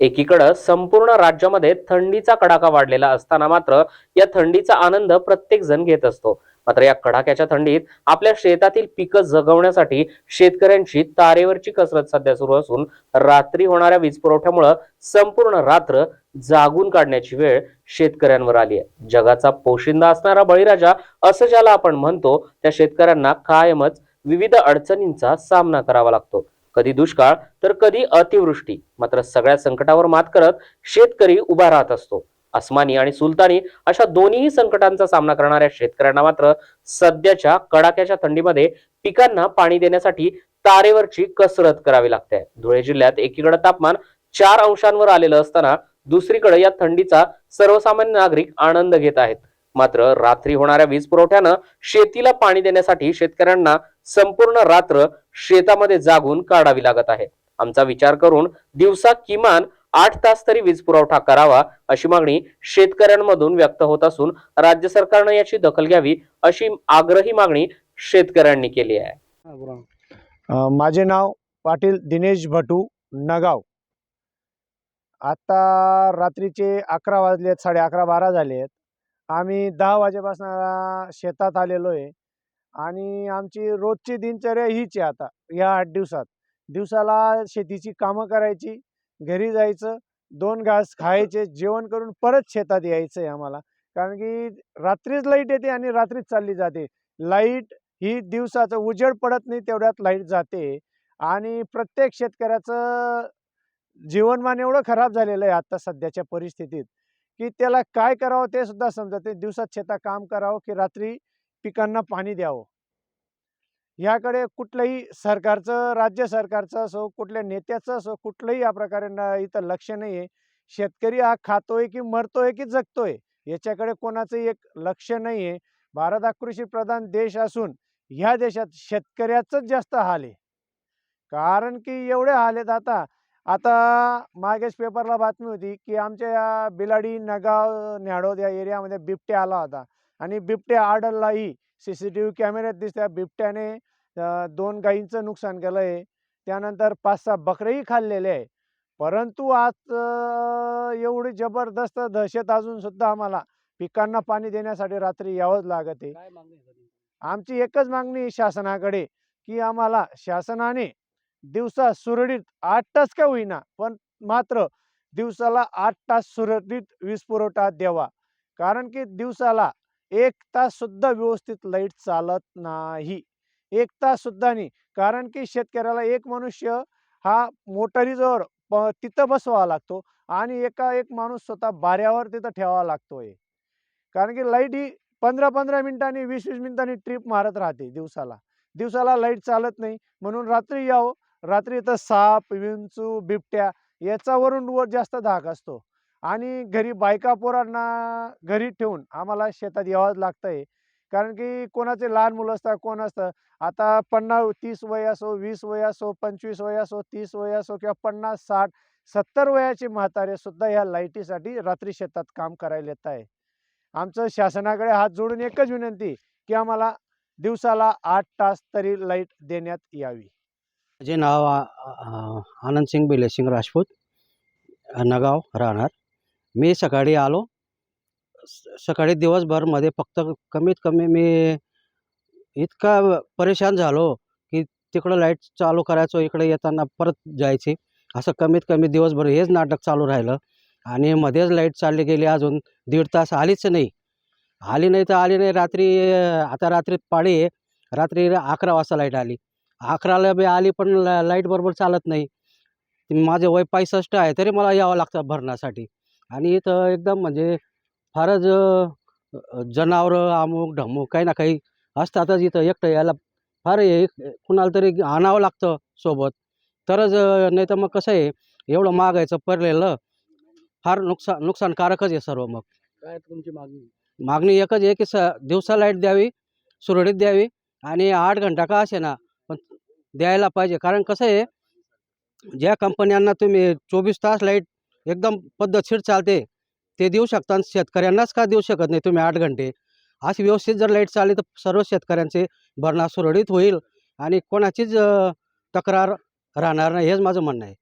एकीकडं संपूर्ण राज्यामध्ये थंडीचा कडाका वाढलेला असताना मात्र या थंडीचा आनंद प्रत्येक जण घेत असतो. मात्र या कडाक्याच्या थंडीत आपल्या शेतातील पिकं जगवण्यासाठी शेतकऱ्यांची तारेवरची कसरत सध्या सुरू असून रात्री होणाऱ्या वीज पुरवठ्यामुळं संपूर्ण रात्र जागून काढण्याची वेळ शेतकऱ्यांवर आली आहे. जगाचा पोशिंदा असणारा बळीराजा असं ज्याला आपण म्हणतो त्या शेतकऱ्यांना कायमच विविध अडचणींचा सामना करावा लागतो. कधी दुष्काळ तर कधी अतिवृष्टी. मात्र सगळ्या संकटावर मात करत शेतकरी उभा राहत असतो. अस्मानी आणि सुलतानी अशा दोन्ही संकटांचा सामना करणाऱ्या शेतकऱ्यांना मात्र सध्याच्या कडाक्याच्या थंडीमध्ये पिकांना पाणी देण्यासाठी तारेवरची कसरत करावी लागते. धुळे जिल्ह्यात एकीकडे तापमान चार अंशांवर आलेलं असताना दुसरीकडे या थंडीचा सर्वसामान्य नागरिक आनंद घेत आहेत. मात्र रात्री होणाऱ्या वीज पुरवठ्यानं शेतीला पाणी देण्यासाठी शेतकऱ्यांना संपूर्ण रात्र शेतामध्ये जागून काढावी लागत आहे. आमचा विचार करून दिवसा किमान आठ तास तरी वीज पुरवठा करावा अशी मागणी शेतकऱ्यांमधून व्यक्त होत असून राज्य सरकारनं याची दखल घ्यावी अशी आग्रही मागणी शेतकऱ्यांनी केली आहे. माझे नाव पाटील दिनेश भटू नगाव. आता रात्रीचे अकरा वाजले आहेत साडे अकरा बारा झाले आहेत आम्ही दहा वाजेपासून शेतात आलेलो आहे. आणि आमची रोजची दिनचर्या हीच आहे आता या आठ दिवसात. दिवसाला शेतीची कामं करायची घरी जायचं दोन घास खायचे जेवण करून परत शेतात यायचं आहे आम्हाला. कारण की रात्रीच लाइट येते आणि रात्रीच चालली जाते. लाइट ही दिवसाचं उजेड पडत नाही तेवढ्यात लाइट जाते. आणि प्रत्येक शेतकऱ्याचं जीवनमान एवढं खराब झालेलं आहे आत्ता सध्याच्या परिस्थितीत. की त्याला काय करावं ते सुद्धा समजत. नाही दिवसात शेतात काम करावं की रात्री पिकांना पाणी द्यावं. ह्याकडे कुठलंही सरकारचं राज्य सरकारचं असो कुठल्या नेत्याचं असो कुठलंही या प्रकारे न इथं लक्ष नाही आहे शेतकरी हा खातोय की मरतोय की जगतोय याच्याकडे कोणाचंही एक लक्ष नाही आहे भारत हा कृषीप्रधान देश असून ह्या देशात शेतकऱ्याचंच जास्त हाल आहे. कारण की एवढे हाल आहेत आता आता मागेच पेपरला बातमी होती की आमच्या या बिलाडी नगाव न्याडोद या एरियामध्ये बिबट्या आला होता. आणि बिबट्या आडललाही सी सी टी व्ही कॅमेऱ्यात दिसत्या. बिबट्याने दोन गायींचं नुकसान केलं आहे त्यानंतर पाच सहा बकरेही खाल्लेले आहे. परंतु आज एवढी जबरदस्त दहशत अजून सुद्धा आम्हाला पिकांना पाणी देण्यासाठी रात्री यावंच लागत आहे. आमची एकच मागणी शासनाकडे की आम्हाला शासनाने दिवसा सुरळीत आठ तास का होईना पण मात्र दिवसाला आठ तास सुरळीत वीज पुरवठा द्यावा. कारण की दिवसाला एक तास सुद्धा व्यवस्थित लाइट चालत नाही. एक तास सुद्धा नाही. कारण की शेतकऱ्याला एक मनुष्य हा मोटारीजवळ प तिथं बसवावा लागतो आणि एका एक माणूस स्वतः बाऱ्यावर तिथं ठेवावा लागतोय. कारण की लाइट ही पंधरा पंधरा मिनिटांनी वीस वीस मिनिटांनी ट्रिप मारत राहते दिवसाला. दिवसाला लाइट चालत नाही. म्हणून रात्री यावं. रात्री इथं साप विंचू बिबट्या याच्यावरून वर जास्त धाक असतो. आणि घरी बायका पोरांना घरी ठेवून आम्हाला शेतात यावंच लागतं आहे कारण की कोणाचे लहान मुलं असतात कोण असतं? आता पन्नास तीस वय असो वीस वय असो पंचवीस वय असो तीस वय असो किंवा पन्नास साठ सत्तर वयाचे म्हातारे सुद्धा ह्या लाईटीसाठी रात्री शेतात काम करायला येत आहे आमचं शासनाकडे हात जोडून एकच विनंती की आम्हाला दिवसाला आठ तास तरी लाइट देण्यात यावी. माझे नाव आनंदसिंग बिलेसिंग राजपूत. नगाव राहणार. मी सकाळी आलो. स- सकाळी दिवसभरमध्ये फक्त कमीत कमी मी इतका परेशान झालो की तिकडं लाइट चालू करायचो इकडे येताना परत जायची. असं कमीत कमी दिवसभर हेच नाटक चालू राहिलं. आणि मध्येच लाइट चालली गेली अजून दीड तास आलीच नाही. आली नाही तर आली नाही. रात्री आता रात्री पाळी आहे रात्री अकरा वाजता लाइट आली. अकराला बी आली पण ला लाइट बरोबर चालत नाही. माझे वय पासष्ट आहे तरी मला यावं लागतं भरण्यासाठी. आणि इथं एकदम म्हणजे फारच जनावरं अमुक ढमुक काही ना काही असतातच इथं एकटं यायला. फार हे कुणाला तरी आणावं लागतं सोबत. तरच नाही तर मग कसं आहे एवढं मागायचं पडलेलं फार नुकसान नुकसानकारकच आहे सर्व मग. काय तुमची मागणी? मागणी एकच आहे की स दिवसा लाइट द्यावी सुरळीत द्यावी आणि आठ घंटा का असे ना द्यायला पाहिजे. कारण कसं आहे ज्या कंपन्यांना तुम्ही चोवीस तास लाइट एकदम पद्धतशीर चालते ते देऊ शकता आणि शेतकऱ्यांनाच का देऊ शकत नाही तुम्ही आठ घंटे? अशी व्यवस्थित जर लाइट चालली तर सर्व शेतकऱ्यांचे भरणा सुरळीत होईल आणि कोणाचीच तक्रार राहणार नाही. हेच माझं म्हणणं आहे.